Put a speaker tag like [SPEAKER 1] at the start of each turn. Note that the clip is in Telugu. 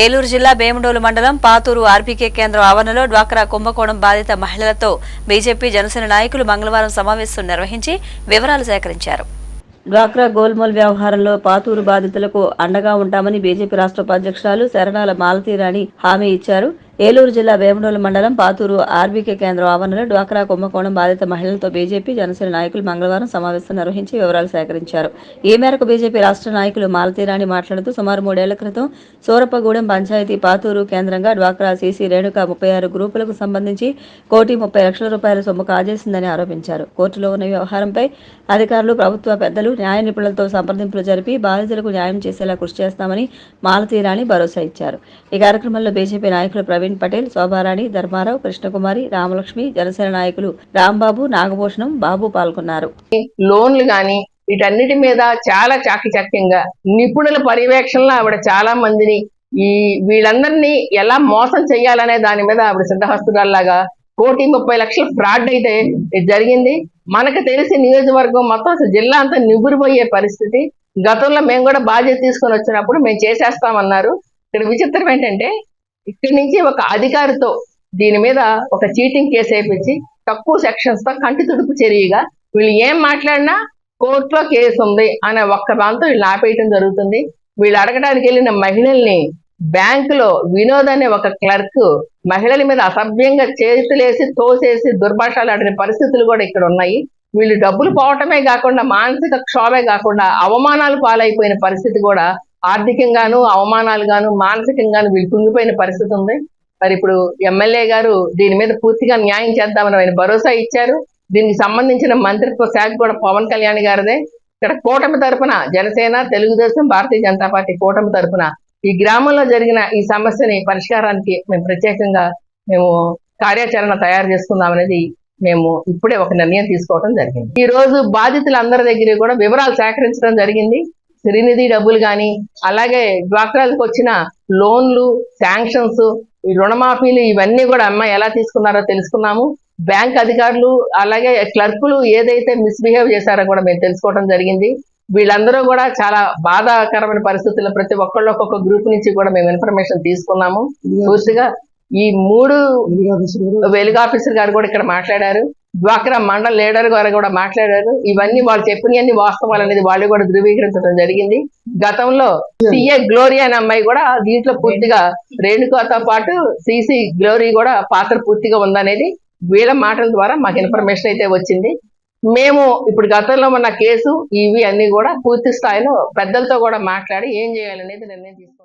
[SPEAKER 1] ఏలూరు జిల్లా వేముడోలు మండలం పాతూరు ఆర్బీకే కేంద్రం ఆవరణలో డ్వాక్రా కుంభకోణం బాధిత మహిళలతో బీజేపీ జనసేన నాయకులు మంగళవారం సమావేశం నిర్వహించి వివరాలు సేకరించారు. డ్వాక్రా గోల్మోల్ వ్యవహారంలో పాతూరు బాధితులకు అండగా ఉంటామని బీజేపీ రాష్ట్ర ఉపాధ్యక్షురాలు శరణాల మాలతీరాణి హామీ ఇచ్చారు. ఏలూరు జిల్లా వేమడోలు మండలం పాతూరు ఆర్బీకే కేంద్రం ఆవరణలో డ్వాక్రా కుంభకోణం బాధిత మహిళలతో బీజేపీ జనసేన నాయకులు మంగళవారం సమావేశం నిర్వహించి వివరాలు సేకరించారు. ఈ మేరకు బీజేపీ రాష్ట్ర నాయకులు మాలతీరాణి మాట్లాడుతూ సుమారు మూడేళ్ళ క్రితం సూరప్పగూడెం పంచాయతీ పాతూరు కేంద్రంగా డ్వాక్రా సీసీ రేణుక ముప్పై ఆరు గ్రూపులకు సంబంధించి కోటి ముప్పై లక్షల రూపాయల సొమ్ము కాజేసిందని ఆరోపించారు. కోర్టులో ఉన్న వ్యవహారంపై అధికారులు ప్రభుత్వ పెద్దలు న్యాయ నిపుణులతో సంప్రదింపులు జరిపి బాధితులకు న్యాయం చేసేలా కృషి చేస్తామని మాలతీరాణి భరోసా ఇచ్చారు. ఈ కార్యక్రమంలో బీజేపీ నాయకులు ప్రవీణ్ పటేల్ శోభారాణి ధర్మారావు కృష్ణకుమారి రామలక్ష్మి జనసేన నాయకులు రాంబాబు నాగభూషణం బాబు పాల్గొన్నారు.
[SPEAKER 2] లోన్లు గాని వీటన్నిటి మీద చాలా చాకచక్యంగా నిపుణుల పర్యవేక్షణలో ఆవిడ చాలా మందిని ఈ వీళ్ళందరినీ ఎలా మోసం చేయాలనే దాని మీద ఆవిడ సిద్ధహస్తురాల్లాగా కోటి ముప్పై లక్షల ఫ్రాడ్ అయితే జరిగింది. మనకు తెలిసి నియోజకవర్గం మొత్తం అసలు జిల్లా అంతా నిగురిపోయే పరిస్థితి. గతంలో మేము కూడా బాధ్యత తీసుకొని వచ్చినప్పుడు మేము చేసేస్తామన్నారు. ఇక్కడ విచిత్రం ఏంటంటే ఇక్కడి నుంచి ఒక అధికారితో దీని మీద ఒక చీటింగ్ కేసు వేయించి తక్కువ సెక్షన్స్తో కంటి తుడుపు చర్యగా వీళ్ళు ఏం మాట్లాడినా కోర్టులో కేసు ఉంది అనే ఒక్క దాంతో వీళ్ళు ఆపేయటం జరుగుతుంది. వీళ్ళు అడగడానికి వెళ్ళిన మహిళల్ని బ్యాంకులో వినోద్ అనే ఒక క్లర్క్ మహిళల మీద అసభ్యంగా చేతులేసి తోసేసి దుర్భాషాలు ఆడిన పరిస్థితులు కూడా ఇక్కడ ఉన్నాయి. వీళ్ళు డబ్బులు పోవటమే కాకుండా మానసిక క్షోభే కాకుండా అవమానాలు పాలైపోయిన పరిస్థితి కూడా ఆర్థికంగాను అవమానాలు గాను మానసికంగాను వీళ్ళు కుంగిపోయిన పరిస్థితి ఉంది. మరి ఇప్పుడు ఎమ్మెల్యే గారు దీని మీద పూర్తిగా న్యాయం చేద్దామని ఆయన భరోసా ఇచ్చారు. దీనికి సంబంధించిన మంత్రిత్వ శాఖ కూడా పవన్ కళ్యాణ్ గారిదే. ఇక్కడ కూటమి తరపున జనసేన తెలుగుదేశం భారతీయ జనతా పార్టీ కూటమి తరపున ఈ గ్రామంలో జరిగిన ఈ సమస్యని పరిష్కారానికి మేము ప్రత్యేకంగా మేము కార్యాచరణ తయారు చేసుకుందాం అనేది మేము ఇప్పుడే ఒక నిర్ణయం తీసుకోవడం జరిగింది. ఈ రోజు బాధితులందరి దగ్గర కూడా వివరాలు సేకరించడం జరిగింది. శ్రీనిధి డబ్బులు కానీ అలాగే డ్వాక్రాలకు వచ్చిన లోన్లు శాంక్షన్స్ ఈ రుణమాఫీలు ఇవన్నీ కూడా అమ్మ ఎలా తీసుకున్నారో తెలుసుకున్నాము. బ్యాంక్ అధికారులు అలాగే క్లర్కులు ఏదైతే మిస్బిహేవ్ చేశారో కూడా మేము తెలుసుకోవడం జరిగింది. వీళ్ళందరూ కూడా చాలా బాధాకరమైన పరిస్థితుల్లో ప్రతి ఒక్కళ్ళు ఒక్కొక్క గ్రూప్ నుంచి కూడా మేము ఇన్ఫర్మేషన్ తీసుకున్నాము. పూర్తిగా ఈ మూడు వెలుగు ఆఫీసర్ గారు కూడా ఇక్కడ మాట్లాడారు. డ్వాక్రా మండల్ లీడర్ గారు కూడా మాట్లాడారు. ఇవన్నీ వాళ్ళు చెప్పినవన్నీ వాస్తవాలు అనేది వాళ్ళు కూడా ధృవీకరించడం జరిగింది. గతంలో సిఏ గ్లోరీ అనే అమ్మాయి కూడా దీంట్లో పూర్తిగా రేణుకాతో పాటు సిసి గ్లోరీ కూడా పాత్ర పూర్తిగా ఉందనేది వీళ్ళ మాటల ద్వారా మాకు ఇన్ఫర్మేషన్ అయితే వచ్చింది. మేము ఇప్పుడు గతంలో ఉన్న కేసు ఇవి అన్ని కూడా పూర్తి స్థాయిలో పెద్దలతో కూడా మాట్లాడి ఏం చేయాలనేది నిర్ణయం తీసుకున్నాం